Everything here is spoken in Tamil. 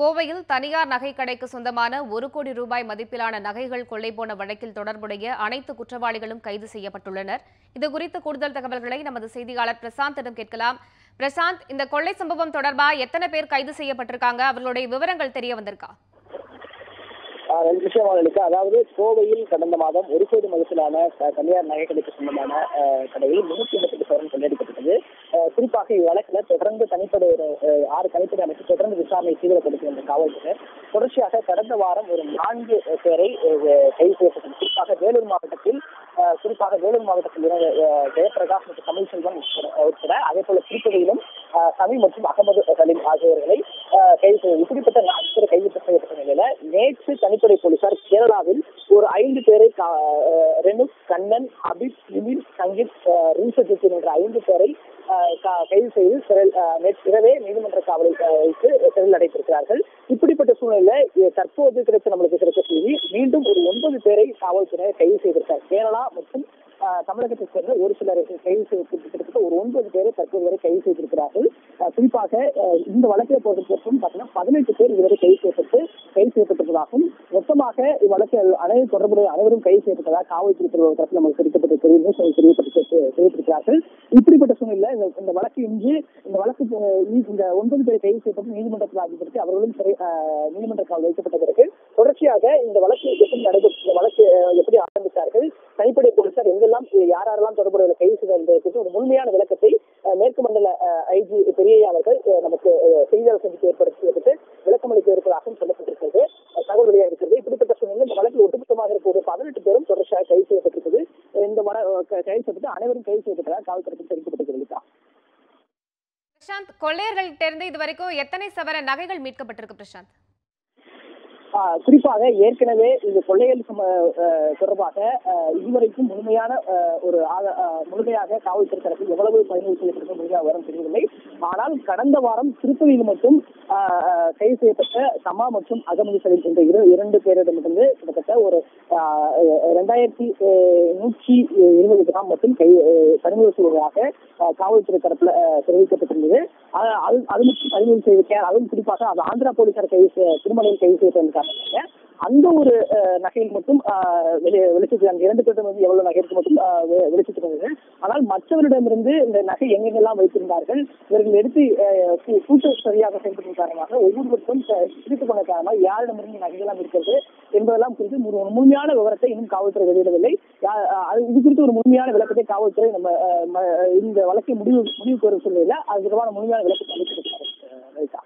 கோவையில் தனியார் நகை கடைக்கு சொந்தமான ஒரு கோடி ரூபாய் மதிப்பிலான நகைகள் கொள்ளை போன வழக்கில் தொடர்புடைய அனைத்து குற்றவாளிகளும் கைது செய்யப்பட்டுள்ளனர். இது குறித்து கூடுதல் தகவல்களை நமது செய்தியாளர் பிரசாந்திடம் கேட்கலாம். பிரசாந்த் இந்த கொள்ளை சம்பவம் தொடர்பாக எத்தனை பேர் கைது செய்யப்பட்டிருக்காங்க? அவர்களுடைய விவரங்கள் தெரிய வந்திருக்கா? ரெண்டு விஷயம் அதாவது கோவையில் கடந்த மாதம் ஒரு கோடி மதிப்பிலான தனியார் நகைக்கடைக்கு சொந்தமான கடையில் முன்னூத்தி எண்பத்தி சவரன் கொள்ளையடிக்கப்பட்டது. குறிப்பாக இவ்வழக்குல தொடர்ந்து தனிப்படை ஒரு ஆறு தனிப்படை அமைச்சு தொடர்ந்து விசாரணை தீவிரப்படுத்தி வந்த காவல்துறை. தொடர்ச்சியாக கடந்த வாரம் ஒரு நான்கு பேரை கைது செய்யப்பட்டது. குறிப்பாக வேலூர் மாவட்டத்தில் குறிப்பாக வேலூர் மாவட்டத்தில் இருந்து, ஜெயபிரகாஷ் மற்றும் தமிழ் செல்வன் உட்பட. அதே போல திருப்பதியிலும் தமிழ் சமி மற்றும் அகமது சலீம் ஆகியோர்களை கைது இப்படிப்பட்ட நான்கு பேர் கைது செய்யப்பட்ட நிலையில நேற்று தனிப்படை போலீசார் கேரளாவில் ஒரு ஐந்து பேரை ரெனு கண்ணன் அபித் நிமில் சங்கீத் ஆஹ், என்ற ஐந்து பேரை கைது செய்து சிறையில் இரவே நீதிமன்ற காவலில் வைத்து சிறையில் அடைத்திருக்கிறார்கள். இப்படிப்பட்ட சூழ்நிலையில தற்போது கிடைத்த நம்மளுக்கு கிடைத்த செய்தி மீண்டும் ஒரு ஒன்பது பேரை காவல்துறை கைது செய்திருக்கார் கேரளா மற்றும் தமிழகத்தை சேர்ந்த ஒரு சிலரை கைது செய்து கிட்டத்தட்ட ஒரு ஒன்பது பேரை தற்போது வரை கைது செய்திருக்கிறார்கள். குறிப்பாக இந்த வழக்கை பொறுத்தவரைக்கும் பார்த்தீங்கன்னா பதினெட்டு பேர் இதுவரை கைது செய்யப்பட்டு கைது செய்யப்பட்டிருப்பதாகவும் மொத்தமாக இவ்வழக்கில் அனைவரும் தொடர்புடைய அனைவரும் கைது செய்யப்பட்டதாக காவல்துறை தரப்பில் நமக்கு கிடைக்கப்பட்ட தெரிவித்து தெரியப்பட்டு தெரிவித்திருக்கிறார்கள். இப்படிப்பட்ட சூழ்நிலையில் இந்த வழக்கு இன்று இந்த வழக்கு இந்த ஒன்பது பேர் கைது செய்யப்பட்டு நீதிமன்றத்தில் ஆகியதற்கு அவர்களும் சிறை அஹ், நீதிமன்ற காவல் வைக்கப்பட்ட பிறகு தொடர்ச்சியாக இந்த வழக்கு எப்படி நடைபெற்ற இந்த வழக்கு எப்படி ஆரம்பித்தார்கள்? தனிப்படை போலீசார் எங்கெல்லாம் யாரெல்லாம் தொடர்புடைய கைது செய்தார் என்பதை குறித்து ஒரு முழுமையான ஐஜி பெரியய்யா அவர்கள் நமக்கு செய்தியாளர் சந்திப்பு ஏற்படுத்திவிட்டு விளக்கம் அளிக்க இருப்பதாகவும் சொல்லப்பட்டிருக்கிறது. தகவல் வெளியாகிறது இப்படிப்பட்ட சூழ்நிலை இந்த வழக்கில் ஒட்டுமொத்தமாக இருக்கக்கூடிய பதினெட்டு பேரும் தொடர்ச்சியாக கைது செய்யப்பட்டிருக்கிறது. இந்த வழ க- கைது செய்யப்பட்டு அனைவரும் கைது செய்யப்பட்டதாக காவல்துறை தெரிவிக்கப்பட்டிருக்கிறது பிரசாந்த் கொள்ளையர்கள்ட்ட இருந்து இதுவரைக்கும் எத்தனை சவர நகைகள் மீட்கப்பட்டிருக்கு பிரசாந்த்? குறிப்பாக ஏற்கனவே இந்த கொள்ளையல் தொடர்பாக இதுவரைக்கும் முழுமையான ஆஹ் ஒரு ஆஹ் முழுமையாக காவல்துறை தரப்பில் எவ்வளவு பதிவு செய்யப்பட்டது முழுமையாக வரும் தெரியவில்லை. ஆனால் கடந்த வாரம் திருப்பதியில் மட்டும் கைது செய்யப்பட்ட சமா மற்றும் அகமது சலீம் என்ற இரு இரண்டு பேரிடமிருந்து கிட்டத்தட்ட ஒரு ரெண்டாயிரத்தி இரண்டாயிரத்தி நூற்றி இருபது கிராம் மற்றும் கை ஆஹ் பறிமுதல் செய்வதாக காவல்துறை தரப்புல தெரிவிக்கப்பட்டிருந்தது. அது அது மட்டும் பறிமுதல் செய்திருக்கேன் அதுவும் குறிப்பாக அது ஆந்திரா போலீசார் கைது திருமலையில் கைது செய்யப்பட்டிருக்காங்க. அந்த ஒரு நகையில் மட்டும் வெளிச்சத்துக்கு அந்த இரண்டு பேரும் வந்து எவ்வளவு நகைக்கு மட்டும் அஹ், வெளிச்சத்துக்கு வந்தது ஆனால் மற்றவரிடமிருந்து இந்த நகை எங்கெங்கெல்லாம் வைத்திருந்தார்கள் இவர்கள் எடுத்து கூட்டு சரியாக செயல்படும் காரணமாக ஒவ்வொருவருக்கும் பிரித்து கொண்ட காரணமாக யாரிடமிருந்து நகைகள்லாம் இருக்கிறது என்பதெல்லாம் குறித்து ஒரு முழுமையான விவரத்தை இன்னும் காவல்துறை வெளியிடவில்லை. யா- அது இது குறித்து ஒரு முழுமையான விளக்கத்தை காவல்துறை நம்ம இந்த வழக்கை முடிவு முடிவுக்கு வரும் சூழ்நிலையில் அது தொடர்பான முழுமையான விளக்கத்தை ரைட்டா?